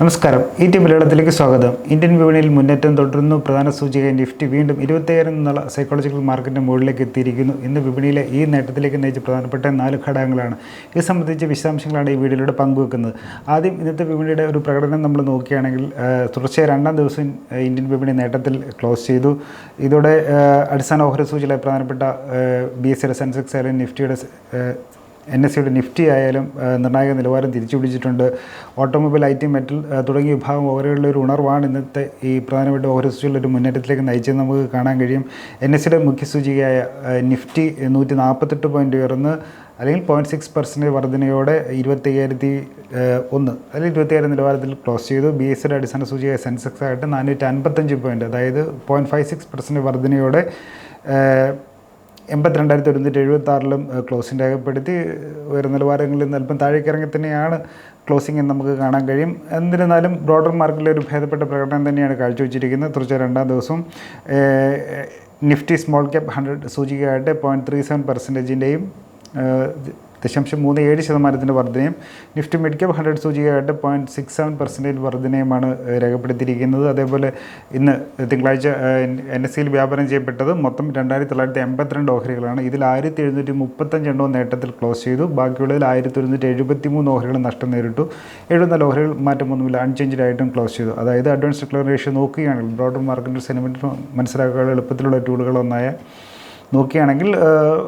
നമസ്കാരം. ഈ ടി മലയാളത്തിലേക്ക് സ്വാഗതം. ഇന്ത്യൻ വിപണിയിൽ മുന്നേറ്റം തുടരുന്നു. പ്രധാന സൂചിക നിഫ്റ്റി വീണ്ടും ഇരുപത്തിയായിരം എന്നുള്ള സൈക്കോളജിക്കൽ മാർക്കറ്റിന്റെ മുകളിലേക്ക് എത്തിയിരിക്കുന്നു. ഇന്ന് വിപണിയിലെ ഈ നേട്ടത്തിലേക്ക് നയിച്ച പ്രധാനപ്പെട്ട നാല് ഘടകങ്ങളാണ്. ഇത് സംബന്ധിച്ച വിശദാംശങ്ങളാണ് ഈ വീഡിയോയിലൂടെ പങ്കുവെക്കുന്നത്. ആദ്യം ഇന്നത്തെ വിപണിയുടെ ഒരു പ്രകടനം നമ്മൾ നോക്കുകയാണെങ്കിൽ തുടർച്ചയായി രണ്ടാം ദിവസം ഇന്ത്യൻ വിപണി നേട്ടത്തിൽ ക്ലോസ് ചെയ്തു. ഇതോടെ അടിസ്ഥാന ഓഹരി സൂചിയിലെ പ്രധാനപ്പെട്ട ബി എസ് സെൻസെക്സ് അല്ലെങ്കിൽ നിഫ്റ്റിയുടെ എൻ എസ് സിയുടെ നിഫ്റ്റി ആയാലും നിർണായക നിലവാരം തിരിച്ചു പിടിച്ചിട്ടുണ്ട് ഓട്ടോമൊബൈൽ ഐ ടി മെറ്റൽ തുടങ്ങിയ വിഭാഗം ഓഹരികളിലെ ഒരു ഉണർവാണ് ഇന്നത്തെ ഈ പ്രധാനപ്പെട്ട ഓഹരി ഒരു മുന്നേറ്റത്തിലേക്ക് നയിച്ചത് നമുക്ക് കാണാൻ കഴിയും. എൻ എസ് സിയുടെ മുഖ്യ സൂചികയായ നിഫ്റ്റി നൂറ്റി നാൽപ്പത്തെട്ട് പോയിന്റ് ഉയർന്ന് അല്ലെങ്കിൽ പോയിന്റ് സിക്സ് പെർസെന്റ് വർധനയോടെ ഇരുപത്തയ്യായിരത്തി ഒന്ന് അല്ലെങ്കിൽ ഇരുപത്തിയായിരം നിലവാരത്തിൽ ക്ലോസ് ചെയ്തു. ബി എസ് സിയുടെ അടിസ്ഥാന സൂചിക സെൻസെക്സ് ആയിട്ട് നാനൂറ്റി അൻപത്തഞ്ച് പോയിന്റ് അതായത് പോയിന്റ് ഫൈവ് സിക്സ് പെർസെന്റ് വർധനയോടെ എൺപത്തിരണ്ടായിരത്തി ഒരുന്നൂറ്റി എഴുപത്തി ആറിലും ക്ലോസിംഗ് രേഖപ്പെടുത്തി. ഉയർന്ന നിലവാരങ്ങളിൽ നിന്ന് അല്പം താഴേക്ക് ഇറങ്ങി തന്നെയാണ് ക്ലോസിംഗ് എന്ന് നമുക്ക് കാണാൻ കഴിയും. എന്നിരുന്നാലും ബ്രോഡർ മാർക്കറ്റിലെ ഒരു ഭേദപ്പെട്ട പ്രകടനം തന്നെയാണ് കാഴ്ചവെച്ചിരിക്കുന്നത്. തുടർച്ച രണ്ടാം ദിവസവും നിഫ്റ്റി സ്മോൾ ക്യാപ് ഹൺഡ്രഡ് സൂചികയായിട്ട് പോയിന്റ് ത്രീ സെവൻ പെർസെന്റേജിന്റെയും ദശാംശം മൂന്ന് ഏഴ് ശതമാനത്തിന്റെ വർധനയും നിഫ്റ്റി മിഡ് ക്യാപ് ഹൺഡ്രഡ് സൂചികയായിട്ട് പോയിന്റ് സിക്സ് സെവൻ പെർസെന്റേജ് വർധനയുമാണ് രേഖപ്പെടുത്തിയിരിക്കുന്നത്. അതേപോലെ ഇന്ന് തിങ്കളാഴ്ച എൻ എസ് സിയിൽ വ്യാപാരം ചെയ്യപ്പെട്ടത് മൊത്തം രണ്ടായിരത്തി തൊള്ളായിരത്തി എൺപത്തിരണ്ട് ഓഹരികളാണ്. ഇതിൽ ആയിരത്തി എഴുന്നൂറ്റി മുപ്പത്തഞ്ച് എണ്ണവും നേട്ടത്തിൽ ക്ലോസ് ചെയ്തു. ബാക്കിയുള്ളതിൽ ആയിരത്തി ഒരുന്നൂറ്റി എഴുപത്തി മൂന്ന് ഓഹരികൾ നഷ്ടം നേരിട്ടു. എഴുപത്തിനാല് ഓഹരികൾ മാറ്റമൊന്നുമില്ല. അൺചേഞ്ച്ഡ് ക്ലോസ് ചെയ്തു. അതായത് അഡ്വാൻസ് ഡിക്ലറേഷൻ നോക്കുകയാണെങ്കിൽ ബ്രോഡർ മാർക്കറ്റ് സെനിമെന്റ് മനസ്സിലാക്കാനുള്ള എളുപ്പത്തിലുള്ള ടൂളുകളൊന്നായ നോക്കുകയാണെങ്കിൽ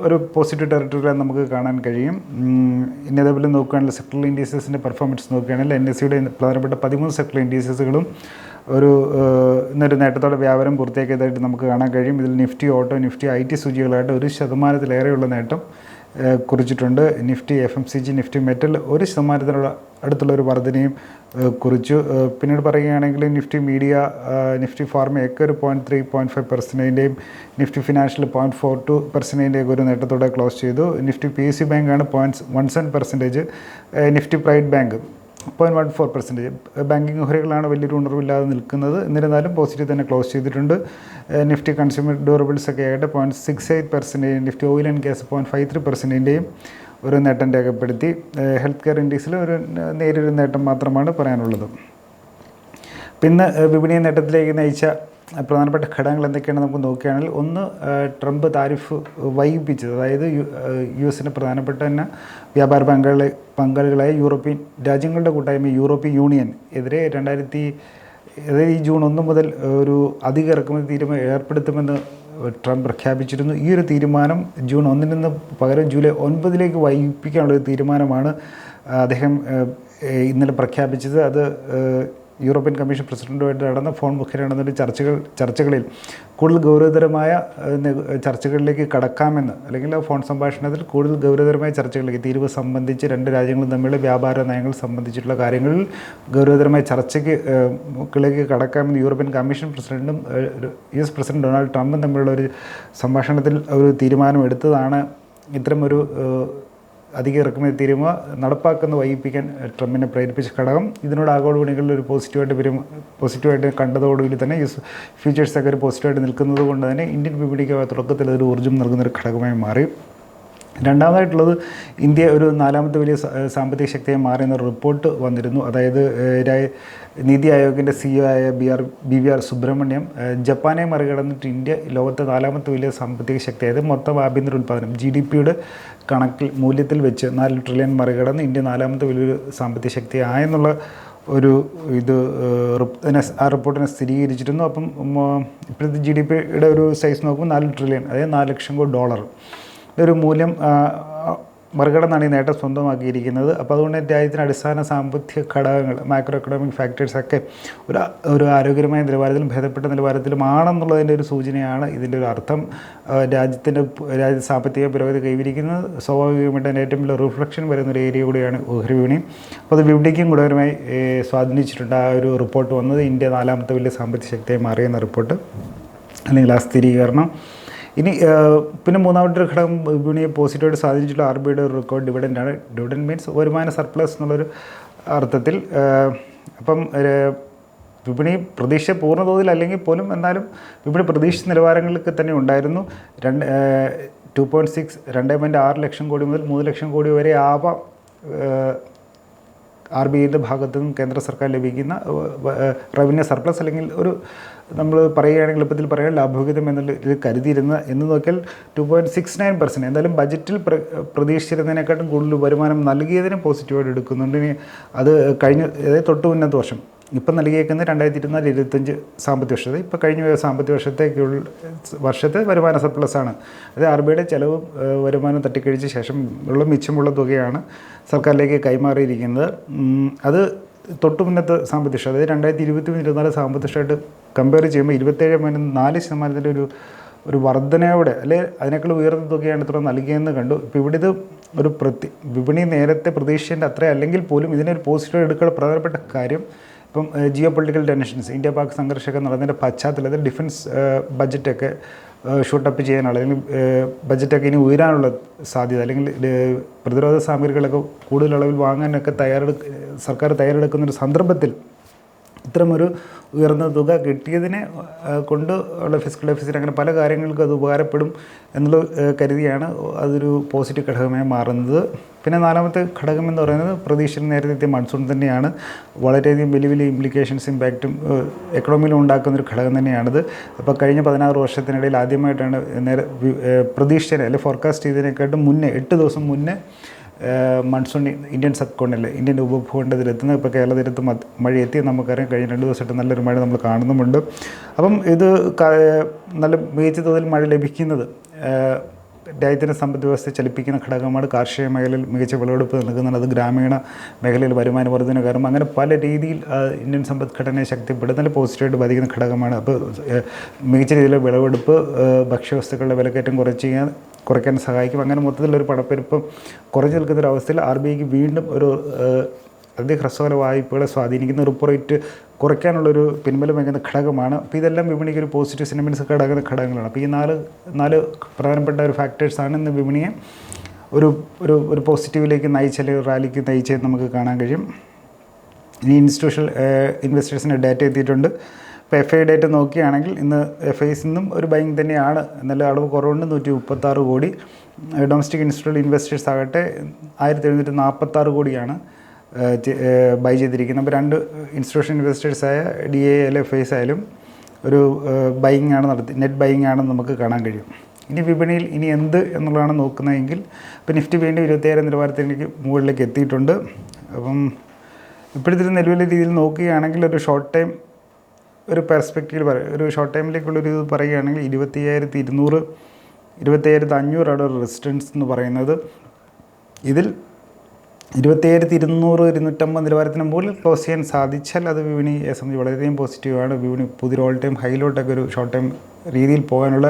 ഒരു പോസിറ്റീവ് ടെറിട്ടറിയിൽ നമുക്ക് കാണാൻ കഴിയും. ഇനി അതേപോലെ നോക്കുകയാണെങ്കിൽ സെക്ടറൽ ഇൻഡീസസിന്റെ പെർഫോമൻസ് നോക്കുകയാണെങ്കിൽ എൻ എസ് സിയുടെ പ്രധാനപ്പെട്ട പതിമൂന്ന് സെക്ടറൽ ഇൻഡീസസുകളും ഒരു ഇന്നൊരു നേട്ടത്തോടെ വ്യാപാരം പൂർത്തിയാക്കിയതായിട്ട് നമുക്ക് കാണാൻ കഴിയും. ഇതിൽ Nifty auto Nifty I T സൂചികളായിട്ട് ഒരു ശതമാനത്തിലേറെയുള്ള നേട്ടം കുറിച്ചിട്ടുണ്ട്. Nifty F M C G Nifty metal ഒരു ശതമാനത്തിനുള്ള അടുത്തുള്ള ഒരു വർധനയും കുറിച്ചു. പിന്നീട് പറയുകയാണെങ്കിൽ നിഫ്റ്റി മീഡിയ നിഫ്റ്റി ഫാർമയൊക്കെ ഒരു point three point five പെർസെന്റേജിന്റെയും Nifty financial point four two പെർസെന്റേജിന്റെയും ഒരു നേട്ടത്തോടെ ക്ലോസ് ചെയ്തു. നിഫ്റ്റി പി സി ബാങ്കാണ് point one seven percentage Nifty private bank point one four percentage banking ഓഹരികളാണ് വലിയൊരു ഉണർവില്ലാതെ നിൽക്കുന്നത്. എന്നിരുന്നാലും പോസിറ്റീവ് തന്നെ ക്ലോസ് ചെയ്തിട്ടുണ്ട്. നിഫ്റ്റി കൺസ്യൂമർ ഡ്യൂറബിൾസ് ഒക്കെ ആയിട്ട് point six eight percentage Nifty oil and gas point five three പെർസെന്റേജിന്റെയും ഒരു നേട്ടം രേഖപ്പെടുത്തി ഹെൽത്ത് കെയർ ഇൻഡെക്സിൽ ഒരു നേരിയൊരു നേട്ടം മാത്രമാണ് പറയാനുള്ളത്. പിന്നെ വിപണി നേട്ടത്തിലേക്ക് നയിച്ച പ്രധാനപ്പെട്ട ഘടകങ്ങൾ എന്തൊക്കെയാണ് നമുക്ക് നോക്കുകയാണെങ്കിൽ ഒന്ന് ട്രംപ് താരിഫ് വൈകിപ്പിച്ചത് അതായത് യു എസിന്റെ പ്രധാനപ്പെട്ട തന്നെ വ്യാപാര പങ്കാളി പങ്കാളികളായ യൂറോപ്യൻ രാജ്യങ്ങളുടെ കൂട്ടായ്മ യൂറോപ്യൻ യൂണിയൻ എതിരെ രണ്ടായിരത്തി അതായത് ഈ ജൂൺ ഒന്ന് മുതൽ ഒരു അധിക ഇറക്കുമതി തീരുമാനം ഏർപ്പെടുത്തുമെന്ന് ട്രംപ് പ്രഖ്യാപിച്ചിരുന്നു. ഈ ഒരു തീരുമാനം ജൂൺ ഒന്നിൽ നിന്ന് പകരം ജൂലൈ ഒൻപതിലേക്ക് വൈകിപ്പിക്കാനുള്ള ഒരു തീരുമാനമാണ് അദ്ദേഹം ഇന്നലെ പ്രഖ്യാപിച്ചത്. അത് യൂറോപ്യൻ കമ്മീഷൻ പ്രസിഡന്റുമായിട്ട് നടന്ന ഫോൺ മുഖേന നടന്ന ചർച്ചകൾ ചർച്ചകളിൽ കൂടുതൽ ഗൗരവതരമായ ചർച്ചകളിലേക്ക് കടക്കാമെന്ന് അല്ലെങ്കിൽ ഫോൺ സംഭാഷണത്തിൽ കൂടുതൽ ഗൗരവതരമായ ചർച്ചകളിലേക്ക് തീരുവ സംബന്ധിച്ച് രണ്ട് രാജ്യങ്ങളും തമ്മിലുള്ള വ്യാപാര നയങ്ങൾ സംബന്ധിച്ചിട്ടുള്ള കാര്യങ്ങളിൽ ഗൗരവതരമായ ചർച്ചയ്ക്ക് മുക്കിലേക്ക് കടക്കാമെന്ന് യൂറോപ്യൻ കമ്മീഷൻ പ്രസിഡന്റും യു എസ് പ്രസിഡന്റ് ഡൊണാൾഡ് ട്രംപും തമ്മിലുള്ള ഒരു സംഭാഷണത്തിൽ ഒരു തീരുമാനം എടുത്തതാണ്. ഇത്തരമൊരു അധിക ഇറക്കുമതി തീരുമ? നടപ്പാക്കുന്ന വൈകിപ്പിക്കാൻ ട്രംപിനെ പ്രേരിപ്പിച്ച ഘടകം. ഇതിനോട് ആഗോള വിപണികളിൽ ഒരു പോസിറ്റീവായിട്ട് വരും പോസിറ്റീവായിട്ട് കണ്ടതോടുകൂടി തന്നെ ഈ ഫ്യൂച്ചേഴ്സൊക്കെ ഒരു പോസിറ്റീവായിട്ട് നിൽക്കുന്നത് കൊണ്ട് തന്നെ ഇന്ത്യൻ വിപണിക്ക് തുടക്കത്തിൽ ഒരു ഊർജം നൽകുന്ന ഒരു ഘടകമായി മാറി. രണ്ടാമതായിട്ടുള്ളത് ഇന്ത്യ ഒരു നാലാമത്തെ വലിയ സാമ്പത്തിക ശക്തിയായി മാറിയെന്ന റിപ്പോർട്ട് വന്നിരുന്നു. അതായത് നീതി ആയോഗിന്റെ സിഇഒ ആയ B R B V R Subrahmanyam ജപ്പാനെ മറികടന്നിട്ട് ഇന്ത്യ ലോകത്തെ നാലാമത്തെ വലിയ സാമ്പത്തിക ശക്തിയായത് മൊത്തം ആഭ്യന്തര ഉൽപ്പാദനം ജി ഡി പിയുടെ കണക്കിൽ മൂല്യത്തിൽ വെച്ച് നാല് ട്രില്യൺ മറികടന്ന് ഇന്ത്യ നാലാമത്തെ വലിയൊരു സാമ്പത്തിക ശക്തി ആയെന്നുള്ള ഒരു ഇത് ആ റിപ്പോർട്ടിനെ സ്ഥിരീകരിച്ചിരുന്നു. അപ്പം ഇപ്പോഴത്തെ ജി ഡി പിയുടെ ഒരു സൈസ് നോക്കുമ്പോൾ നാല് ട്രില്യൺ അതായത് നാല് ലക്ഷം കോടി ഡോളർ. ഒരു മൂല്യം മറികടന്നാണ് ഈ നേട്ടം സ്വന്തമാക്കിയിരിക്കുന്നത്. അപ്പോൾ അതുകൊണ്ട് രാജ്യത്തിന്റെ അടിസ്ഥാന സാമ്പത്തിക ഘടകങ്ങൾ മാക്രോ എക്കണോമിക് ഫാക്ടേഴ്സൊക്കെ ഒരു ഒരു ആരോഗ്യകരമായ നിലവാരത്തിലും ഭേദപ്പെട്ട നിലവാരത്തിലുമാണെന്നുള്ളതിന്റെ ഒരു സൂചനയാണ് ഇതിന്റെ ഒരു അർത്ഥം. രാജ്യത്തിന്റെ രാജ്യ സാമ്പത്തിക പുരോഗതി കൈവരിക്കുന്നത് സ്വാഭാവികമായിട്ട് അതിന്റെ ഏറ്റവും വലിയ റിഫ്ലക്ഷൻ വരുന്ന ഒരു ഏരിയ കൂടിയാണ് ഓഹരി വിപണി അപ്പോൾ അത് വിപണിക്കും ഗുണകരമായി സ്വാധീനിച്ചിട്ടുണ്ട്. ആ ഒരു റിപ്പോർട്ട് വന്നത് ഇന്ത്യ നാലാമത്തെ വലിയ സാമ്പത്തിക ശക്തിയായി മാറിയെന്ന റിപ്പോർട്ട് അല്ലെങ്കിൽ ആ സ്ഥിരീകരണം. ഇനി പിന്നെ മൂന്നാമത്തെ ഒരു ഘടകം വിപണിയെ പോസിറ്റീവായിട്ട് സ്വാധീനിച്ചിട്ടുള്ള ആർ ബി ഐയുടെ ഒരു റെക്കോർഡ് ഡിവിഡന്റ് ആണ്. ഡിവിഡൻഡ് മീൻസ് വരുമാന സർപ്ലസ് എന്നുള്ളൊരു അർത്ഥത്തിൽ അപ്പം വിപണി പ്രതീക്ഷ പൂർണ തോതിൽ അല്ലെങ്കിൽ പോലും എന്നാലും വിപണി പ്രതീക്ഷിച്ച നിലവാരങ്ങൾക്ക് തന്നെ ഉണ്ടായിരുന്നു. രണ്ട് ടു പോയിന്റ് സിക്സ് രണ്ട് പോയിന്റ് ആറ് ലക്ഷം കോടി മുതൽ മൂന്ന് ലക്ഷം കോടി വരെ ആവാം ആർ ബി ഐയുടെ ഭാഗത്തു നിന്നും കേന്ദ്ര സർക്കാർ ലഭിക്കുന്ന റവന്യൂ സർപ്ലസ് അല്ലെങ്കിൽ ഒരു നമ്മൾ പറയുകയാണെങ്കിൽ എളുപ്പത്തിൽ പറയാൻ ലാഭവിഹിതം എന്നുള്ള ഇത് കരുതിയിരുന്ന എന്ന് നോക്കിയാൽ two point six nine percent എന്തായാലും ബജറ്റിൽ പ്ര പ്രതീക്ഷിച്ചിരുന്നതിനെക്കാട്ടും കൂടുതൽ വരുമാനം നൽകിയതിനെ പോസിറ്റീവായിട്ട് എടുക്കുന്നുണ്ട്. ഇനി അത് കഴിഞ്ഞ തൊട്ട് മുന്നത്തെ വർഷം ഇപ്പം നൽകിയേക്കുന്നത് രണ്ടായിരത്തി ഇരുപത്തിനാല് ഇരുപത്തഞ്ച് സാമ്പത്തിക വർഷത്തെ ഇപ്പോൾ കഴിഞ്ഞ സാമ്പത്തിക വർഷത്തേക്കുള്ള വർഷത്തെ വരുമാന സർപ്ലസ് ആണ്. അത് ആർ ബി ഐയുടെ ചിലവും വരുമാനം തട്ടിക്കഴിച്ച ശേഷം ഉള്ള മിച്ചമുള്ള തുകയാണ് സർക്കാരിലേക്ക് കൈമാറിയിരിക്കുന്നത്. അത് തൊട്ടു മുന്നത്തെ സാമ്പത്തിക വർഷം അതായത് രണ്ടായിരത്തി ഇരുപത്തി മൂന്ന് ഇരുപത്തിനാല് സാമ്പത്തിക വർഷമായിട്ട് കമ്പയർ ചെയ്യുമ്പോൾ ഇരുപത്തേഴ് പോയിന്റ് നാല് ശതമാനത്തിന്റെ ഒരു ഒരു വർധനയോടെ അല്ലെ അതിനേക്കാൾ ഉയർന്ന തുകയാണ് ഇത്ര നൽകിയെന്ന് കണ്ടു. ഇപ്പോൾ ഇവിടെ ഇത് ഒരു പ്രതി വിപണി നേരത്തെ പ്രതീക്ഷിച്ചതിന്റെ അത്ര അല്ലെങ്കിൽ പോലും ഇതിനൊരു പോസിറ്റീവ് എടുക്കാനുള്ള പ്രധാനപ്പെട്ട കാര്യം ഇപ്പം geopolitical tensions India Pak സംഘർഷമൊക്കെ നടന്നതിന്റെ പശ്ചാത്തലത്തിൽ ഡിഫൻസ് ബഡ്ജറ്റൊക്കെ ഷൂട്ടപ്പ് ചെയ്യാനുള്ള അല്ലെങ്കിൽ ബഡ്ജറ്റൊക്കെ ഇനി ഉയരാനുള്ള സാധ്യത അല്ലെങ്കിൽ പ്രതിരോധ സാമഗ്രികളൊക്കെ കൂടുതൽ അളവിൽ വാങ്ങാനൊക്കെ തയ്യാറെടുക്ക സർക്കാർ തയ്യാറെടുക്കുന്ന ഒരു സന്ദർഭത്തിൽ ഇത്തരമൊരു ഉയർന്ന തുക കിട്ടിയതിനെ കൊണ്ട് ഉള്ള ഫിസിക്കൽ ഡെഫിസിറ്റ് അങ്ങനെ പല കാര്യങ്ങൾക്കും അത് ഉപകാരപ്പെടും എന്നുള്ള കരുതിയാണ് അതൊരു പോസിറ്റീവ് ഘടകമായി മാറുന്നത്. പിന്നെ നാലാമത്തെ ഘടകം എന്ന് പറയുന്നത് പ്രതീക്ഷയിൽ നേരത്തെ മൺസൂൺ തന്നെയാണ്. വളരെയധികം വലിയ വലിയ ഇംപ്ലിക്കേഷൻസ് ഇമ്പാക്റ്റും എക്കണോമിയിലും ഉണ്ടാക്കുന്ന ഒരു ഘടകം തന്നെയാണിത്. അപ്പോൾ കഴിഞ്ഞ പതിനാറ് വർഷത്തിനിടയിൽ ആദ്യമായിട്ടാണ് നേരെ പ്രതീക്ഷിച്ചതിനെ അല്ലെങ്കിൽ ഫോർകാസ്റ്റ് ചെയ്തതിനെക്കാട്ടും മുന്നേ എട്ട് ദിവസം മുന്നേ മൺസൂൺ ഇന്ത്യൻ സബ് കോണ്ടിൽ ഇന്ത്യൻ ഉപഭൂഖണ്ഡത്തിൽ എത്തുന്നത് ഇപ്പോൾ കേരളതീരത്ത് മഴ എത്തി നമുക്കറിയാം കഴിഞ്ഞ രണ്ട് ദിവസമായിട്ട് നല്ലൊരു മഴ നമ്മൾ കാണുന്നുമുണ്ട്. അപ്പം ഇത് നല്ല മികച്ച തോതിൽ മഴ ലഭിക്കുന്നത് രാജ്യത്തിന്റെ സമ്പദ് വ്യവസ്ഥയെ ചലിപ്പിക്കുന്ന ഘടകമാണ് കാർഷിക മേഖലയിൽ മികച്ച വിളവെടുപ്പ് നൽകുന്നത് അത് ഗ്രാമീണ മേഖലയിൽ വരുമാന വർദ്ധന കാരണം അങ്ങനെ പല രീതിയിൽ ഇന്ത്യൻ സമ്പദ്ഘടനയെ ശക്തിപ്പെടുത്തുന്ന പോസിറ്റീവായിട്ട് ബാധിക്കുന്ന ഘടകമാണ്. അപ്പോൾ മികച്ച രീതിയിലുള്ള വിളവെടുപ്പ് ഭക്ഷ്യവസ്തുക്കളുടെ വിലക്കയറ്റം കുറച്ച് കുറയ്ക്കാൻ സഹായിക്കും. അങ്ങനെ മൊത്തത്തിലൊരു പണപ്പെരുപ്പം കുറഞ്ഞു നിൽക്കുന്ന ഒരു അവസ്ഥയിൽ ആർ ബി ഐക്ക് വീണ്ടും ഒരു ഏഹ്, അതിഹ്രസ്വകാല വായ്പകളെ സ്വാധീനിക്കുന്ന റിപ്പോ റേറ്റ് കുറയ്ക്കാനുള്ളൊരു പിൻബലം വയ്ക്കുന്ന ഘടകമാണ്. അപ്പോൾ ഇതെല്ലാം വിപണിക്ക് ഒരു പോസിറ്റീവ് സെന്റിമെന്റ്സ് ഘടകുന്ന ഘടകങ്ങളാണ്. അപ്പോൾ ഈ നാല് നാല് പ്രധാനപ്പെട്ട ഒരു ഫാക്ടേഴ്സാണ് ഇന്ന് വിപണിയെ ഒരു ഒരു ഒരു പോസിറ്റീവിലേക്ക് നയിച്ച അല്ലെങ്കിൽ റാലിക്ക് നയിച്ചത് നമുക്ക് കാണാൻ കഴിയും. ഇനി ഇൻസ്റ്റിറ്റ്യൂഷണൽ ഇൻവെസ്റ്റേഴ്സിന്റെ ഡാറ്റ എത്തിയിട്ടുണ്ട്. ഇപ്പോൾ എഫ് ഐ ഡേറ്റ് നോക്കുകയാണെങ്കിൽ ഇന്ന് എഫ് ഐസ് നിന്നും ഒരു ബൈങ് തന്നെയാണ്. നല്ല അളവ് കുറവുണ്ട്. നൂറ്റി മുപ്പത്താറ് കോടി ഡൊമസ്റ്റിക് ഇൻസ്റ്റിറ്റ്യൂഷണൽ ഇൻവെസ്റ്റേഴ്സ് ആകട്ടെ ആയിരത്തി എഴുന്നൂറ്റി നാൽപ്പത്താറ് കോടിയാണ് ബൈ ചെയ്തിരിക്കുന്നത്. അപ്പോൾ രണ്ട് institution ഇൻവെസ്റ്റേഴ്സായ D A L F I's ആയാലും ഒരു ബൈങ് ആണ് നടത്തി നെറ്റ് ബൈങ് ആണെന്ന് നമുക്ക് കാണാൻ കഴിയും. ഇനി വിപണിയിൽ ഇനി എന്ത് എന്നുള്ളതാണ് നോക്കുന്നതെങ്കിൽ ഇപ്പോൾ നിഫ്റ്റി വീണ്ടും ഇരുപത്തിയായിരം നിലവാരത്തിലേക്ക് മുകളിലേക്ക് എത്തിയിട്ടുണ്ട്. അപ്പം ഇപ്പോഴത്തെ നിലവിലെ രീതിയിൽ നോക്കുകയാണെങ്കിൽ ഒരു ഷോർട്ട് ടൈം ഒരു പെർസ്പെക്റ്റീവ് പറയും ഒരു ഷോർട്ട് ടൈമിലേക്കുള്ളൊരു ഇത് പറയുകയാണെങ്കിൽ ഇരുപത്തി അയ്യായിരത്തി ഇരുന്നൂറ് ഇരുപത്തി അയ്യായിരത്തി അഞ്ഞൂറാണ് ഒരു റെസിസ്റ്റൻസ് എന്ന് പറയുന്നത്. ഇതിൽ ഇരുപത്തിയായിരത്തി ഇരുന്നൂറ് ഇരുന്നൂറ്റമ്പത് നിലവാരത്തിന് മുകളിൽ ക്ലോസ് ചെയ്യാൻ സാധിച്ചാൽ അത് വിപണിയെ സംബന്ധിച്ച് വളരെയധികം പോസിറ്റീവാണ് വിപണി പുതിയ ഓൾ ടൈം ഹൈലോട്ടൊക്കെ ഒരു ഷോർട്ട് ടൈം രീതിയിൽ പോകാനുള്ള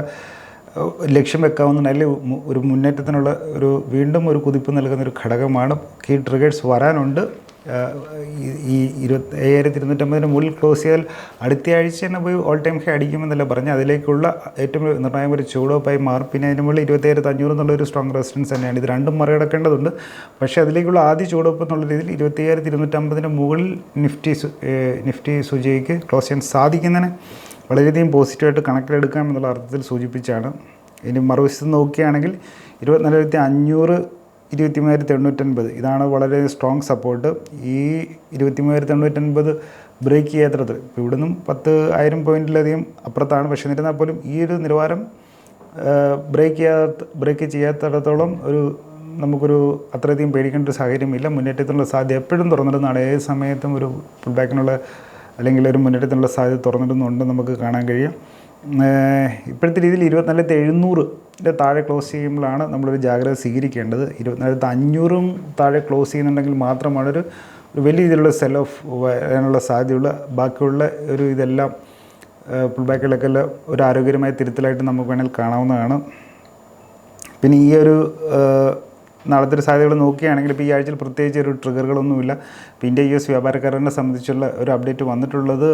ലക്ഷ്യം വെക്കാവുന്ന അല്ലെങ്കിൽ ഒരു മുന്നേറ്റത്തിനുള്ള ഒരു വീണ്ടും ഒരു കുതിപ്പ് നൽകുന്ന ഒരു ഘടകമാണ്. കീ ട്രിഗേഴ്സ് വരാനുണ്ട്. ഈ- ഇരുപത്തി അയ്യായിരത്തി ഇരുന്നൂറ്റമ്പതിന് മുകളിൽ ക്ലോസ് ചെയ്താൽ അടുത്ത ആഴ്ച തന്നെ പോയി ഓൾ ടൈം ഹൈ അടിക്കുമെന്നല്ല പറഞ്ഞ് അതിലേക്കുള്ള ഏറ്റവും നിർണായക ഒരു ചൂടോപ്പായി മാറും പിന്നെ അതിന് മുകളിൽ ഇരുപത്തിയായിരത്തി അഞ്ഞൂറ് എന്നുള്ള ഒരു സ്ട്രോങ് റെസിസ്റ്റൻസ് തന്നെയാണ്. ഇത് രണ്ടും മറികടക്കേണ്ടതുണ്ട്. പക്ഷേ അതിലേക്കുള്ള ആദ്യ ചൂടോപ്പ് എന്നുള്ള രീതിയിൽ ഇരുപത്തിയായിരത്തി ഇരുന്നൂറ്റമ്പതിന് മുകളിൽ നിഫ്റ്റി നിഫ്റ്റി സൂചിക്ക് ക്ലോസ് ചെയ്യാൻ സാധിക്കുന്നതിന് വളരെയധികം പോസിറ്റീവായിട്ട് കണക്കിലെടുക്കാം എന്നുള്ള അർത്ഥത്തിൽ സൂചിപ്പിച്ചാണ്. ഇനി മറുവശത്ത് നോക്കുകയാണെങ്കിൽ ഇരുപത്തിനാലായിരത്തി അഞ്ഞൂറ് ഇരുപത്തി മൂവായിരത്തി എണ്ണൂറ്റൻപത്. ഇതാണ് വളരെ സ്ട്രോങ് സപ്പോർട്ട് ഈ ഇരുപത്തി മൂവായിരത്തി എണ്ണൂറ്റൻപത് ബ്രേക്ക് ചെയ്യാത്തത് ഇപ്പോൾ ഇവിടുന്നും പത്ത് ആയിരം പോയിന്റിലധികം അപ്പുറത്താണ്. പക്ഷേ എന്നിരുന്നാൽ പോലും ഈ ഒരു നിലവാരം ബ്രേക്ക് ചെയ്യാത്ത ബ്രേക്ക് ചെയ്യാത്തിടത്തോളം ഒരു നമുക്കൊരു അത്രയധികം പേടിക്കേണ്ട ഒരു സാഹചര്യമില്ല. മുന്നേറ്റത്തിനുള്ള സാധ്യത എപ്പോഴും തുറന്നിടുന്നതാണ്. ഏത് സമയത്തും ഒരു ഫുൾ ബാക്കിനുള്ള അല്ലെങ്കിൽ ഒരു മുന്നേറ്റത്തിനുള്ള സാധ്യത തുറന്നിടുന്നുണ്ട് നമുക്ക് കാണാൻ കഴിയും. ഇപ്പോഴത്തെ രീതിയിൽ ഇരുപത്തിനാലായിരത്തി എഴുന്നൂറിന്റെ താഴെ ക്ലോസ് ചെയ്യുമ്പോഴാണ് നമ്മളൊരു ജാഗ്രത സ്വീകരിക്കേണ്ടത്. ഇരുപത്തിനായിരത്തി അഞ്ഞൂറും താഴെ ക്ലോസ് ചെയ്യുന്നുണ്ടെങ്കിൽ മാത്രമാണ് ഒരു വലിയ രീതിയിലുള്ള സെൽ ഓഫ് വരാനുള്ള സാധ്യതയുള്ള ബാക്കിയുള്ള ഒരു ഇതെല്ലാം പുൾ ബാക്കുകളൊക്കെ ഒരു ആരോഗ്യകരമായ തിരുത്തലായിട്ട് നമുക്ക് വേണമെങ്കിൽ കാണാവുന്നതാണ്. പിന്നെ ഈ ഒരു നാളത്തെ ഒരു സാധ്യതകൾ നോക്കുകയാണെങ്കിൽ ഇപ്പോൾ ഈ ആഴ്ചയിൽ പ്രത്യേകിച്ച് ഒരു ട്രിഗറുകളൊന്നുമില്ല. ഇപ്പോൾ ഇന്ത്യ യു എസ് വ്യാപാരക്കാരനെ സംബന്ധിച്ചുള്ള ഒരു അപ്ഡേറ്റ് വന്നിട്ടുള്ളത്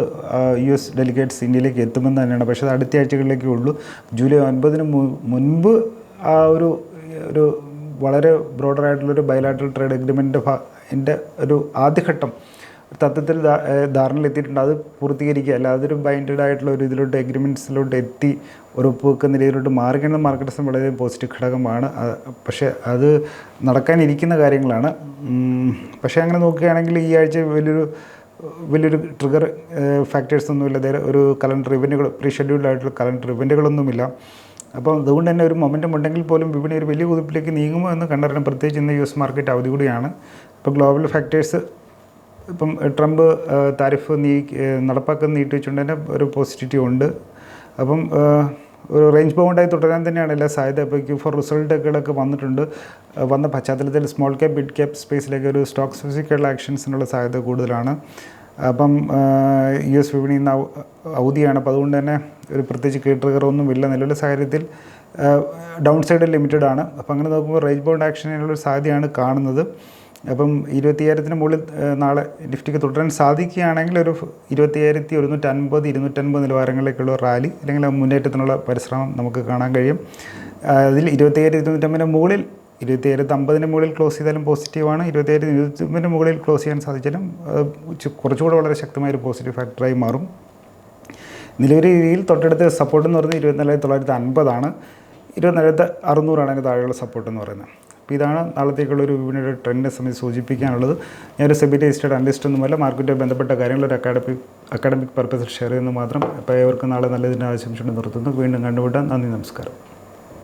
യു എസ് ഡെലിഗേറ്റ്സ് ഇന്ത്യയിലേക്ക് എത്തുമെന്ന് തന്നെയാണ്. പക്ഷേ അത് അടുത്ത ആഴ്ചകളിലേക്കേ ഉള്ളൂ. ജൂലൈ ഒൻപതിന് മുൻപ് ആ ഒരു ഒരു വളരെ ബ്രോഡറായിട്ടുള്ളൊരു ബയലാട്രൽ ട്രേഡ് അഗ്രിമെന്റിന്റെ എന്റെ ഒരു ആദ്യഘട്ടം തത്വത്തിൽ ധാരണയിലെത്തിയിട്ടുണ്ട്. അത് പൂർത്തീകരിക്കുക. അല്ലാതെ ഒരു ബൈൻഡഡ് ആയിട്ടുള്ള ഒരു ഇതിലോട്ട് എഗ്രിമെന്റ്സിലോട്ട് എത്തി ഒരു ഒപ്പുവെക്കുന്ന രീതിയിലോട്ട് മാറിക്കേണ്ട മാർക്കറ്റിസം വളരെ പോസിറ്റീവ് ഘടകമാണ്. പക്ഷേ അത് നടക്കാനിരിക്കുന്ന കാര്യങ്ങളാണ്. പക്ഷേ അങ്ങനെ നോക്കുകയാണെങ്കിൽ ഈ ആഴ്ച വലിയൊരു വലിയൊരു ട്രിഗർ ഫാക്ടേഴ്സ് ഒന്നുമില്ല. ഒരു കലണ്ടർ ഇവന്റുകൾ പ്രീ ഷെഡ്യൂൾഡ് ആയിട്ടുള്ള കലണ്ടർ ഇവന്റുകളൊന്നുമില്ല അപ്പോൾ അതുകൊണ്ട് തന്നെ ഒരു മൊമെന്റം ഉണ്ടെങ്കിൽ പോലും വിപണി ഒരു വലിയ കുതിപ്പിലേക്ക് നീങ്ങുമോ എന്ന് കണ്ടറിയാൻ പ്രത്യേകിച്ച് ഇന്ന് യു എസ് മാർക്കറ്റ് അവധി കൂടിയാണ്. ഇപ്പോൾ ഗ്ലോബൽ ഫാക്ടേഴ്സ് ഇപ്പം ട്രംപ് താരിഫ് നീ നടപ്പാക്കുന്ന നീട്ടി വെച്ചുകൊണ്ട് തന്നെ ഒരു പോസിറ്റിവിറ്റി ഉണ്ട്. അപ്പം ഒരു റേഞ്ച് ബൗണ്ടായി തുടരാൻ തന്നെയാണ് എല്ലാ സാധ്യത. ഇപ്പോൾ ക്യൂ ഫോർ റിസൾട്ടുകളൊക്കെ വന്നിട്ടുണ്ട്. വന്ന പശ്ചാത്തലത്തിൽ സ്മോൾ ക്യാപ് ബിഡ് ക്യാപ് സ്പേസിലേക്ക് ഒരു സ്റ്റോക്ക് സ്പെസിഫിക്കുള്ള ആക്ഷൻസിനുള്ള സാധ്യത കൂടുതലാണ്. അപ്പം യു എസ് വിപണി ഇന്ന് അവധിയാണ് അപ്പോൾ അതുകൊണ്ട് തന്നെ ഒരു പ്രത്യേകിച്ച് കീ ട്രിഗറൊന്നും ഇല്ല നിലവിലെ സാഹചര്യത്തിൽ. ഡൗൺ സൈഡ് ലിമിറ്റഡ് ആണ്. അപ്പോൾ അങ്ങനെ നോക്കുമ്പോൾ റേഞ്ച് ബൗണ്ട് ആക്ഷനുള്ള സാധ്യതയാണ് കാണുന്നത്. അപ്പം ഇരുപത്തിയ്യായിരത്തിന് മുകളിൽ നാളെ നിഫ്റ്റിക്ക് തുടരാൻ സാധിക്കുകയാണെങ്കിൽ ഒരു ഇരുപത്തിയ്യായിരത്തി ഒരുന്നൂറ്റി അൻപത് ഇരുന്നൂറ്റൻപത് നിലവാരങ്ങളിലേക്കുള്ള റാലി അല്ലെങ്കിൽ മുന്നേറ്റത്തിനുള്ള പരിശ്രമം നമുക്ക് കാണാൻ കഴിയും. അതിൽ ഇരുപത്തിയ്യായിരത്തി ഇരുന്നൂറ്റമ്പതിന് മുകളിൽ ഇരുപത്തിയ്യായിരത്തി അമ്പതിന് മുകളിൽ ക്ലോസ് ചെയ്താലും പോസിറ്റീവാണ്. ഇരുപത്തിയായിരത്തി ഇരുപത്തൊമ്പതിന് മുകളിൽ ക്ലോസ് ചെയ്യാൻ സാധിച്ചാലും കുറച്ചുകൂടെ വളരെ ശക്തമായ ഒരു പോസിറ്റീവ് ഫാക്ടറായി മാറും. നിലവിലെ രീതിയിൽ തൊട്ടടുത്ത സപ്പോർട്ട് എന്ന് പറയുന്നത് ഇരുപത്തിനാലായിരത്തി തൊള്ളായിരത്തി അൻപതാണ്. ഇരുപത്തിനാലായിരത്തി അറുന്നൂറാണ് അതിന് താഴെയുള്ള സപ്പോർട്ട് എന്ന് പറയുന്നത്. അപ്പോൾ ഇതാണ് നാളത്തേക്കുള്ള ഒരു വിപണിയുടെ ട്രെൻഡിനെ സംബന്ധിച്ച് സൂചിപ്പിക്കാനുള്ളത്. ഞാനൊരു സെബി രജിസ്റ്റേഡ് അനലിസ്റ്റ് ഒന്നുമല്ല മാർക്കറ്റുമായി ബന്ധപ്പെട്ട കാര്യങ്ങൾ ഒരു അക്കാഡമിക് അക്കാഡമിക് പർപ്പസിൽ ഷെയർ ചെയ്യുന്നത് മാത്രം. അപ്പോൾ ഏവർക്കും നാളെ നല്ലതിന്റെ ആവശ്യം നിർത്തുന്നു. വീണ്ടും കണ്ടുമുട്ടാം. നന്ദി നമസ്കാരം.